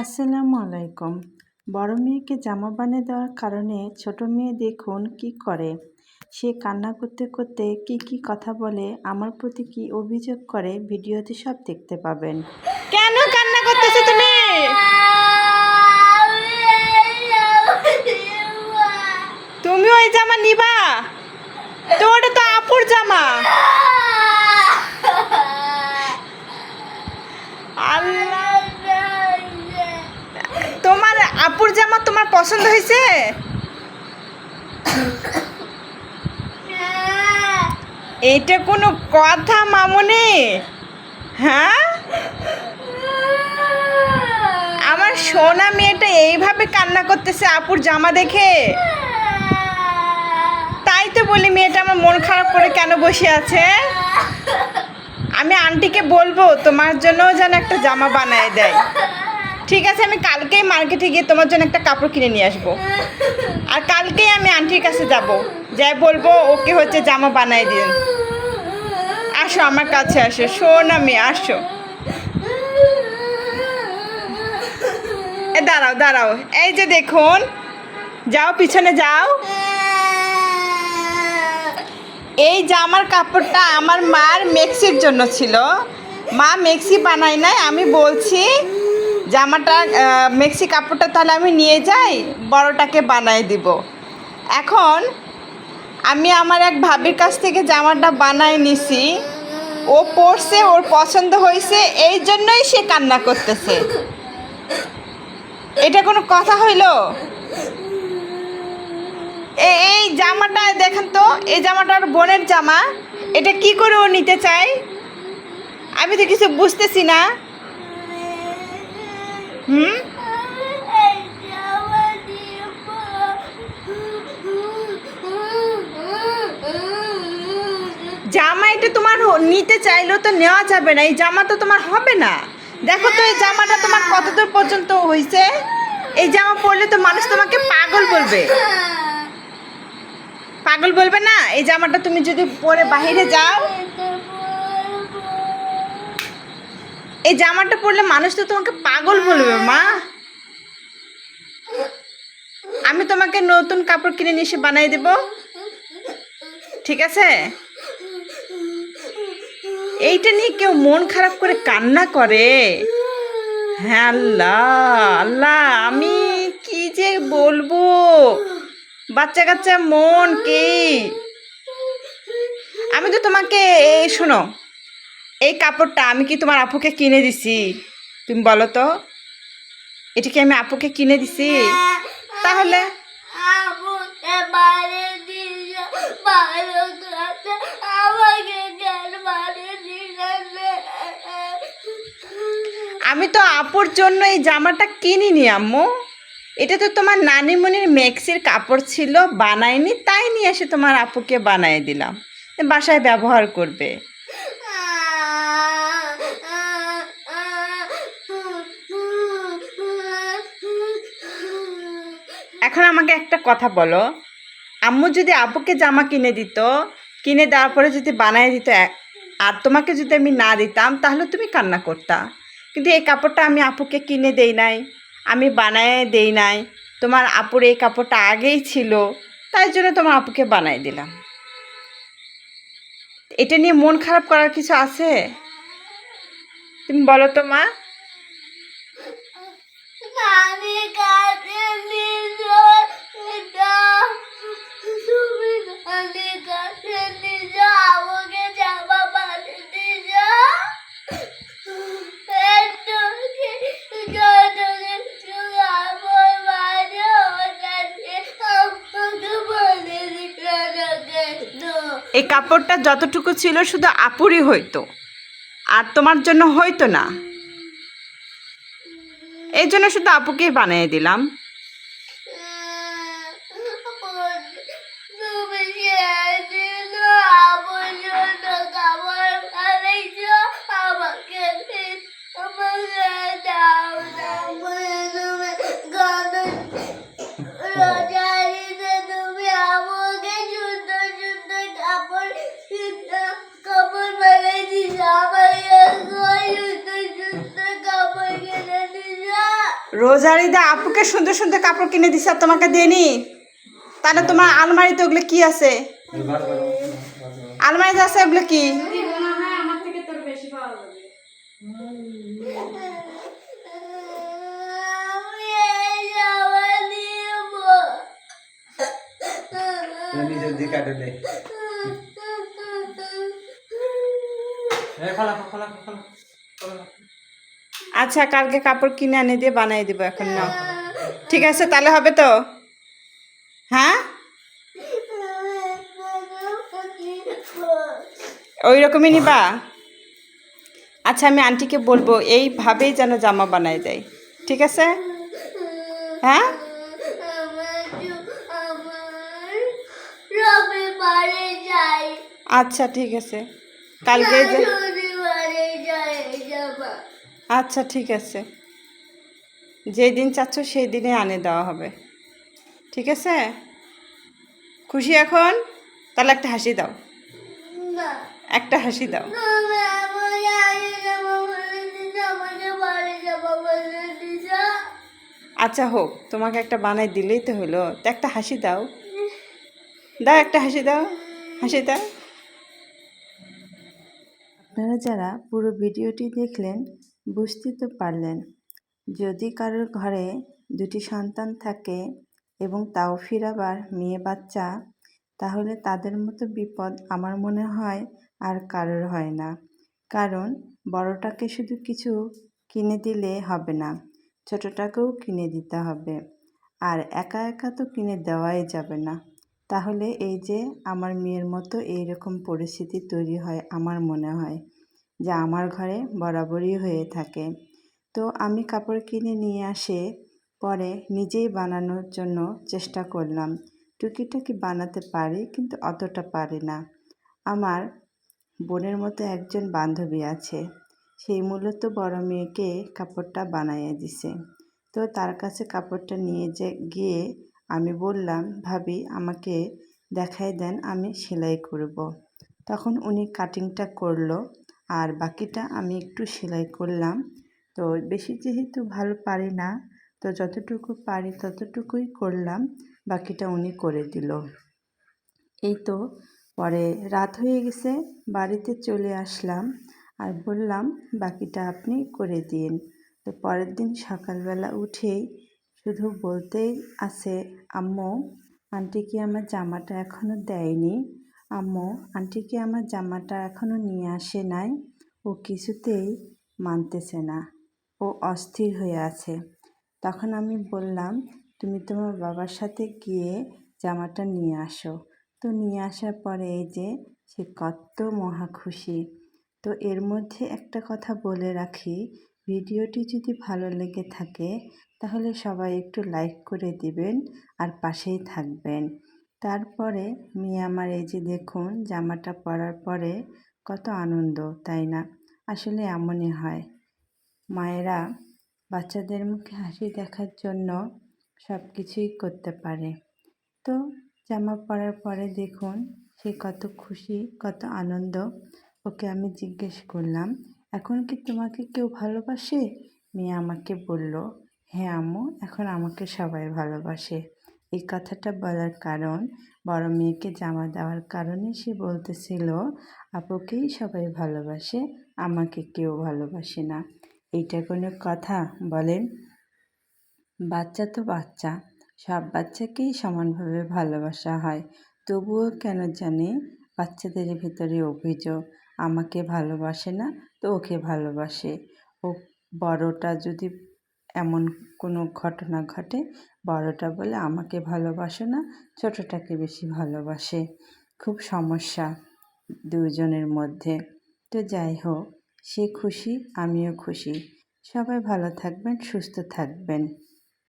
আসসালামু আলাইকুম। বড় মেয়েকে জামা বানিয়ে দেওয়ার কারণে ছোট মেয়ে দেখুন কি করে। সে কান্না করতে করতে কি কি কথা বলে, আমার প্রতি কি অভিযোগ করে ভিডিওতে সব দেখতে পাবেন। কেন কান্না করতেছো তুমি? তুমি ওই জামা নিবা। তো ওটা তো আপুর জামা আল্লাহ তোমার আপুর জামা তোমার পছন্দ হয়েছে? এইটা কোনো কথা, মামনে? হ্যাঁ? আমার সোনা মেয়েটা এইভাবে কান্না করতেছে আপুর জামা দেখে। তাই তো বলি মেয়েটা আমার মন খারাপ করে কেন বসে আছে? আমি আন্টিকে বলব, তোমার জন্য যেন একটা জামা বানায় দেয়। ঠিক আছে, আমি কালকেই মার্কেটে গিয়ে তোমার জন্য একটা কাপড় কিনে নিয়ে আসব। আর কালকেই আমি আন্টির কাছে যাব। যাই বলব, ওকে হচ্ছে জামা বানাই দিন। আসো আমার কাছে আসো, শোন আমি, আসো। এ দাঁড়াও দাঁড়াও। এই যে দেখুন, যাও পিছনে যাও। এই জামার কাপড়টা আমার মার মেক্সির জন্য ছিল। মা মেক্সি বানায় নাই, আমি বলছি জামাটা মেক্সি কাপড়টা তাহলে আমি নিয়ে যাই, বড়টাকে বানাই দিব। এখন আমি আমার এক ভাবির কাছ থেকে জামাটা বানাই নিছি। ও পরছে, ওর পছন্দ হয়েছে, এই জন্যই সে কান্না করতেছে। এটা কোনো কথা হইল? এই জামাটা দেখেন তো, এই জামাটার বোনের জামা। এটা কি করে ও নিতে চায়? আমি তো কিছু বুঝতেছি না। হুম? জামা এটা তোমার নিতে চাইলেও তো নেওয়া যাবে না। এই জামা তো তোমার হবে না। দেখো তো, এই জামাটা তোমার কতদূর পর্যন্ত হয়েছে এই জামা পরলে তো মানুষ তোমাকে পাগল বলবে। পাগল বলবে না? এই জামাটা তুমি যদি পরে বাইরে যাও এই জামাটা পরলে মানুষ তো তোমাকে পাগল বলবে, মা। আমি তোমাকে নতুন কাপড় কিনে নিয়ে এসে বানিয়ে দেব। ঠিক আছে? এইটা নিয়ে কেউ মন খারাপ করে কান্না করে। হ্যাঁ আল্লাহ আল্লাহ, আমি কি যে বলব? বাচ্চা কাচ্চা মন কি? আমি তো তোমাকে, এই শোনো এই কাপড়টা আমি কি তোমার আপুকে কিনে দিছি? তুমি বলো তো। এটা কি আমি আপুকে কিনে দিছি? তাহলে? আমি তো আপুর জন্য এই জামাটা কিনিনি আম্মু। এটা তো তোমার নানিমণির মেক্সির কাপড় ছিল বানায়নি তাই নিয়ে এসে তোমার আপুকে বানিয়ে দিলাম। বাসায় ব্যবহার করবে। এখন আমাকে একটা কথা বলো। আম্মু যদি আপুকে জামা কিনে দিত, কিনে দেওয়ার পরে যদি বানিয়ে দিত আর তোমাকে যদি আমি না দিতাম, তাহলে তুমি কান্না করতা। কিন্তু এই কাপড়টা আমি আপুকে কিনে দেই নাই, আমি বানায় দেই নাই। তোমার আপুর এই কাপড়টা আগেই ছিল, তাই জন্য তোমার আপুকে বানাই দিলাম। এটা নিয়ে মন খারাপ করার কিছু আছে? তুমি বলো তো মা এই কাপড়টা যতটুকু ছিল শুধু আপুরই হইতো, আর তোমার জন্য হইতো না। এই জন্য শুধু আপুকেই বানিয়ে দিলাম। রোজারিদা, আপুকে সুন্দর সুন্দর কাপড় কিনে দিছে আর তোমাকে দেনি তাহলে তোমার আলমারিতে ওগুলো কি আছে? আলমারিতে আছে ওগুলো কি? খোলা খোলা খোলা খোলা। আচ্ছা কালকে কাপড় কিনে এনে দিয়ে বানিয়ে দেবো এখন না ঠিক আছে তাহলে হবে তো? হ্যাঁ? ওই রকমই নিবা? আচ্ছা আমি আন্টিকে বলব এইভাবেই যেন জামা বানায় দেয়। ঠিক আছে? হ্যাঁ? আচ্ছা ঠিক আছে। কালকে আচ্ছা ঠিক আছে। যেই দিন চাচ্ছ সেই দিনে আনে দেওয়া হবে। ঠিক আছে? খুশি এখন? তাহলে একটা হাসি দাও। একটা হাসি দাও। আচ্ছা হোক তোমাকে একটা বানাই দিলেই তো হলো। তো একটা হাসি দাও। দাও একটা হাসি দাও। হাসি দাও। আপনারা যারা পুরো ভিডিওটি দেখলেন বুঝতে তো পারলেন, যদি কারোর ঘরে দুটি সন্তান থাকে এবং তাও ফিরাবার মেয়ে বাচ্চা, তাহলে তাদের মতো বিপদ আমার মনে হয় আর কারোর হয় না। কারণ বড়টাকে শুধু কিছু কিনে দিলে হবে না, ছোটোটাকেও কিনে দিতে হবে। আর একা একা তো কিনে দেওয়াই যাবে না। তাহলে এই যে আমার মেয়ের মতো এইরকম পরিস্থিতি তৈরি হয় আমার মনে হয়। যা আমার ঘরে বরাবরই হয়ে থাকে। তো আমি কাপড় কিনে নিয়ে আসে, পরে নিজেই বানানোর জন্য চেষ্টা করলাম। টুকিটাকি বানাতে পারি, কিন্তু অতটা পারি না। আমার বোনের মতো একজন বান্ধবী আছে। সেই মূলত বড় মেয়েকে কাপড়টা বানাইয়ে দিছে। তো তার কাছে কাপড়টা নিয়ে যে গিয়ে আমি বললাম, ভাবি, আমাকে দেখাই দেন, আমি সেলাই করব। তখন উনি কাটিংটা করল। আর বাকিটা আমি একটু সেলাই করলাম। তো বেশি যেহেতু ভালো পারি না, তো যতটুকু পারি ততটুকুই করলাম, বাকিটা উনি করে দিল। এই তো পরে রাত হয়ে গেছে, বাড়িতে চলে আসলাম আর বললাম, বাকিটা আপনি করে দিন। তো পরের দিন সকালবেলা উঠেই শুধু বলতেই আছে, আম্মু, আন্টি কি আমার জামাটা এখনও দেয়নি? আম্মু আন্টি কি আমার জামাটা এখনও নিয়ে আসে নাই। ও কিছুতেই মানতেছে না। ও অস্থির হয়ে আছে। তখন আমি বললাম, তুমি তোমার বাবার সাথে গিয়ে জামাটা নিয়ে আসো। তো নিয়ে আসার পরে এই যে, সে কত মহা খুশি। তো এর মধ্যে একটা কথা বলে রাখি, ভিডিওটি যদি ভালো লেগে থাকে, তাহলে সবাই একটু লাইক করে দিবেন আর পাশেই থাকবেন। তারপরে মেয়ে আমার এই যে দেখুন, জামাটা পরার পরে কত আনন্দ, তাই না? আসলে এমনই হয়। মায়েরা বাচ্চাদের মুখে হাসি দেখার জন্য সব কিছুই করতে পারে। তো জামা পরার পরে দেখুন, সে কত খুশি, কত আনন্দ। ওকে আমি জিজ্ঞেস করলাম, এখন কি তোমাকে কেউ ভালোবাসে? মেয়ে আমাকে বলল হ্যাঁ আম্মু, এখন আমাকে সবাই ভালোবাসে। এই কথাটা বলার কারণ, বড় মেয়েকে জামা দেওয়ার কারণে সে বলতেছিল, আপুকেই সবাই ভালোবাসে, আমাকে কেউ ভালোবাসে না। এইটা কোনো কথা? বলেন। বাচ্চা তো বাচ্চা, সব বাচ্চাকেই সমানভাবে ভালোবাসা হয়। তবুও কেন জানি? বাচ্চাদের ভিতরে অভিযোগ, আমাকে ভালোবাসে না, তো ওকে ভালোবাসে। ও বড়টা যদি এমন কোনো ঘটনা ঘটে, বড়টা বলে আমাকে ভালোবাসে না, ছোটটাকে বেশি ভালোবাসে। খুব সমস্যা দুজনের মধ্যে। তো যাই হোক, সে খুশি, আমিও খুশি। সবাই ভালো থাকবেন, সুস্থ থাকবেন।